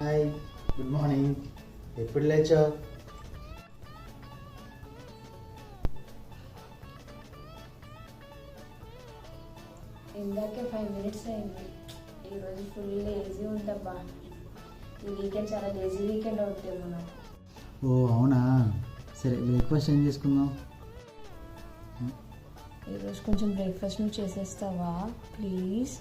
Hi good morning ఎప్పుడు లేచావు? ఇందాకే five minutes అయింది. ఈరోజు ఫుల్ లేజీ ఉందబ్బా ఈ వీకెండ్ చాలా లేజీ వీకెండ్ అవుతుంది నాకు. ఓ అవునా? సరే బ్రేక్ఫాస్ట్ ఏం చేసుకుందాం ఈరోజు కొంచెం బ్రేక్ఫాస్ట్ నువ్వు చేసేస్తావా? ప్లీజ్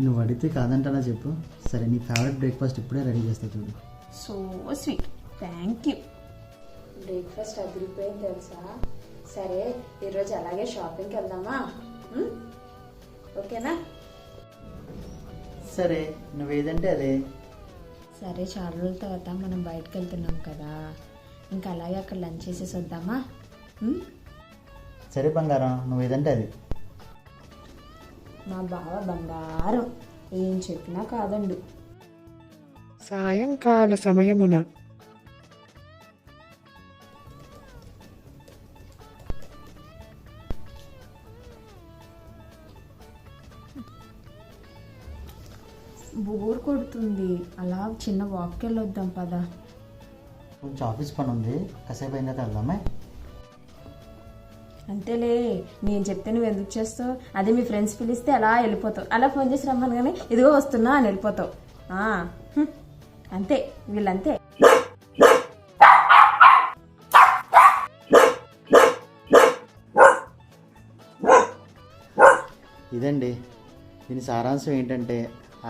నువ్వు అడిగితే కాదంటానా చెప్పు. సరే నీ ఫేవరెట్ బ్రేక్ఫాస్ట్ ఇప్పుడే రెడీ చేస్తా చూడు. So sweet. Thank you. Breakfast అదిరిపోయింది తెలుసా? సరే ఈరోజు అలాగే షాపింగ్కి వెళ్దామా? ఓకేనా? సరే నువ్వేదంటే అదే. సరే చాలా రోజుల తర్వాత మనం బయటకు వెళ్తున్నాం కదా. ఇంకా అలాగే అక్కడ లంచ్ చేసేసి వద్దామా? సరే బంగారం నువ్వేదంటే అది. మా బావ బంగారం. ఏం చెప్పినా కాదండు. సాయంకాల సమయమున బోర్ కొడుతుంది. అలా చిన్న వాక్కి వెళ్ళొద్దాం పదా. కొంచెం ఆఫీస్ పని ఉంది కాసేపు అయిన తర్వాత వెళ్దామే. అంతేలే నేను చెప్తే నువ్వు ఎందుకు చేస్తావు? అదే మీ ఫ్రెండ్స్ పిలిస్తే అలా వెళ్ళిపోతావు. అలా ఫోన్ చేసి రమ్మను కానీ ఇదిగో వస్తున్నా అని వెళ్ళిపోతావు. అంతే వీళ్ళంతే. ఇదండి దీని సారాంశం ఏంటంటే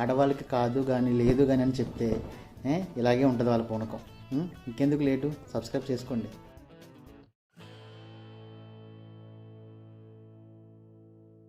ఆడవాళ్ళకి కాదు కానీ లేదు కానీ అని చెప్తే ఇలాగే ఉంటుంది వాళ్ళ పూనకం. ఇంకెందుకు లేటు? సబ్స్క్రైబ్ చేసుకోండి.